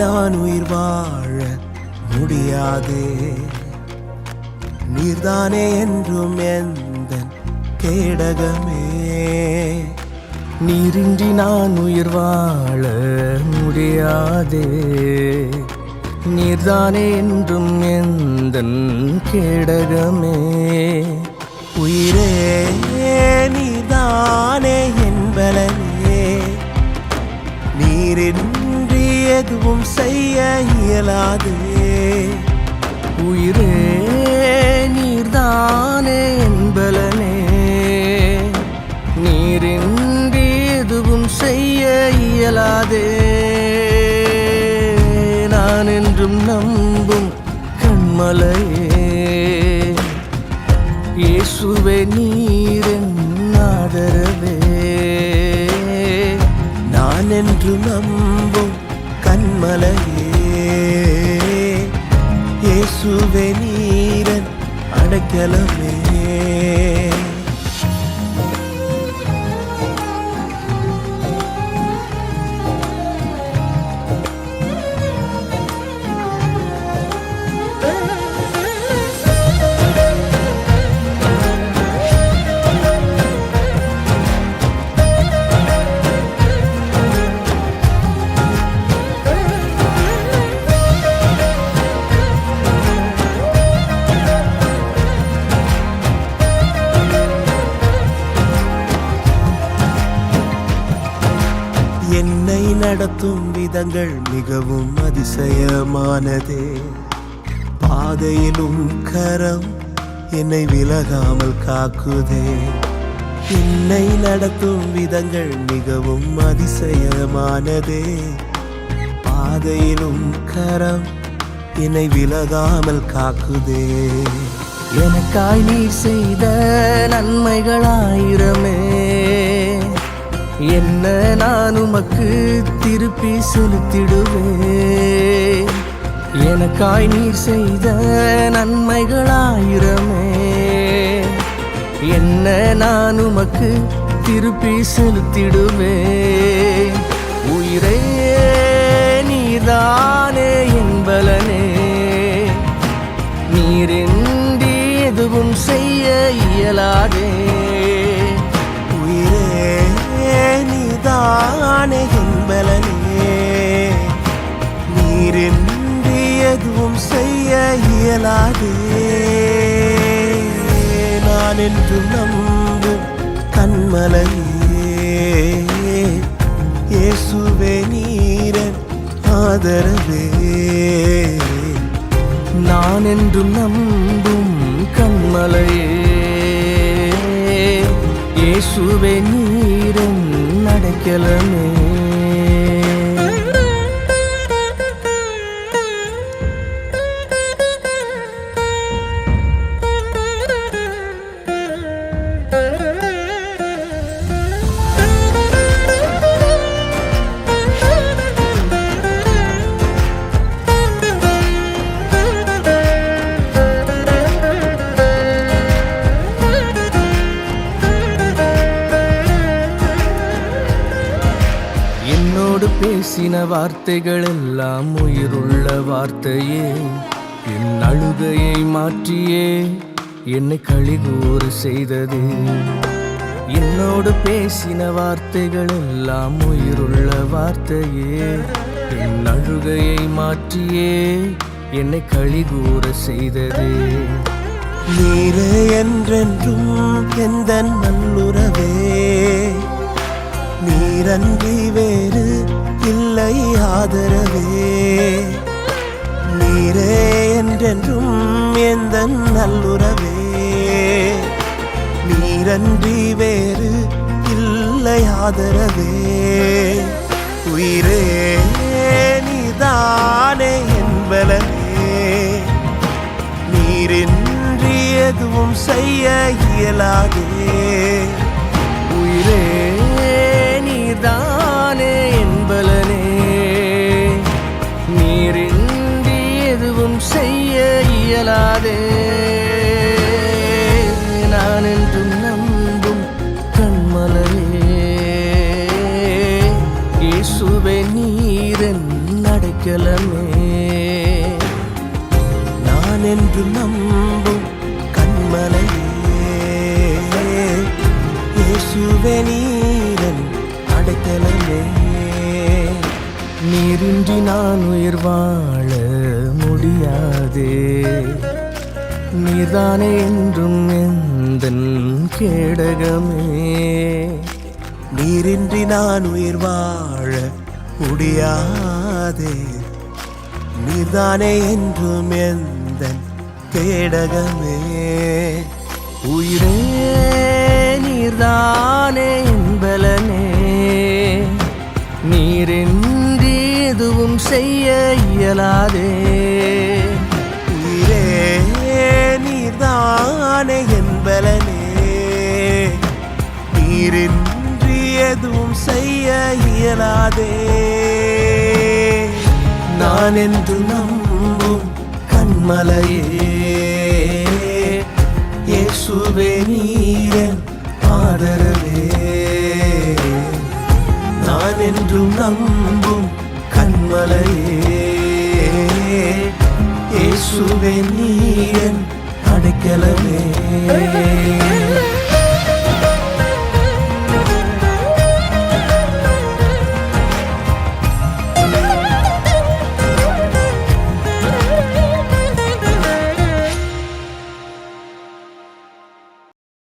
நான் உயிர் வாழ முடியாது. நீர்தானே என்றும் எந்த கேடகமே. நீரின்றி நான் உயிர் வாழ முடியாது. நீர்தானே என்றும் எந்த கேடகமே. உயிரே நீதானே என்பலனே நீரின் எதுவும் செய்ய இயலாதே. உயிரே நீர்தானே என்பலனே. நீரின்றி எதுவும் செய்ய இயலாதே. நான் என்றும் நம்பும் கண்மலையே. இயேசுவே நீரின் ஆதரவே. நான் என்று நம்பும் மலையே இயேசுவே நீரன் அடைக்கலமே. நடத்தும் விதங்கள் மிகவும் அதிசயமானதே. பாதையிலும் கரம் என்னை விலகாமல் காக்குதே. என்னை நடத்தும் விதங்கள் மிகவும் அதிசயமானதே. பாதையிலும் கரம் என்னை விலகாமல் காக்குதே. எனக்காய் நீ செய்த நன்மைகளாயிரமே. என்ன நான் உமக்கு திருப்பி செலுத்திடுவேன்? எனக்காய் நீர் செய்த நன்மைகளாயிரமே. என்ன நான் உமக்கு திருப்பி செலுத்திடுவேன்? நீதானே என்பலனே. நீரின்றி எதுவும் செய்ய இயலாதே. நான் என்று நம்பும் கண்மலையே. இயேசுவே நீரன் ஆதரவே. நான் என்றும் நம்பும் கண்மலையே. இயேசுவே நீரன் కెలమే பேசின வார்த்தைகள் எல்லாம் உயிருள்ள வார்த்தையே. என் அழுகையை மாற்றியே. என்னை கழிகூறு செய்தது. என்னோடு பேசின வார்த்தைகள் எல்லாம் உயிருள்ள வார்த்தையே. என் அழுகையை மாற்றியே. என்னை கழிகூற செய்தது. நீரே என்றென்றும் எந்த நல்லுறவே. நீரன்றி வேறு இல்லை ஆதரவே. நீரே என்றென்றும் எந்த நல்லுறவே. நீரன்றி வேறு இல்லை ஆதரவே. உயிரே நீதானே என்பலனே நீரின்றி எதுவும் செய்ய இயலாதே. வாழ முடியாதே. நீதானே என்றும் எந்த கேடகமே. நீரின்றி நான் உயிர் வாழ முடியாதே. நீதானே என்றும் எந்த கேடகமே. உயிரே நீர்தானே எதுவும் செய்ய இயலாதே. உயிரே நீர்தானே என்பலனே. நீரின்றி எதுவும் செய்ய இயலாதே. நான் என்று நம்பும் கண்மலையே. இயேசுவே நீரன் ஆதரவே நான் என்றும் நம்பும் மலையே இயேசுவே நீரன் அடைக்கலமே.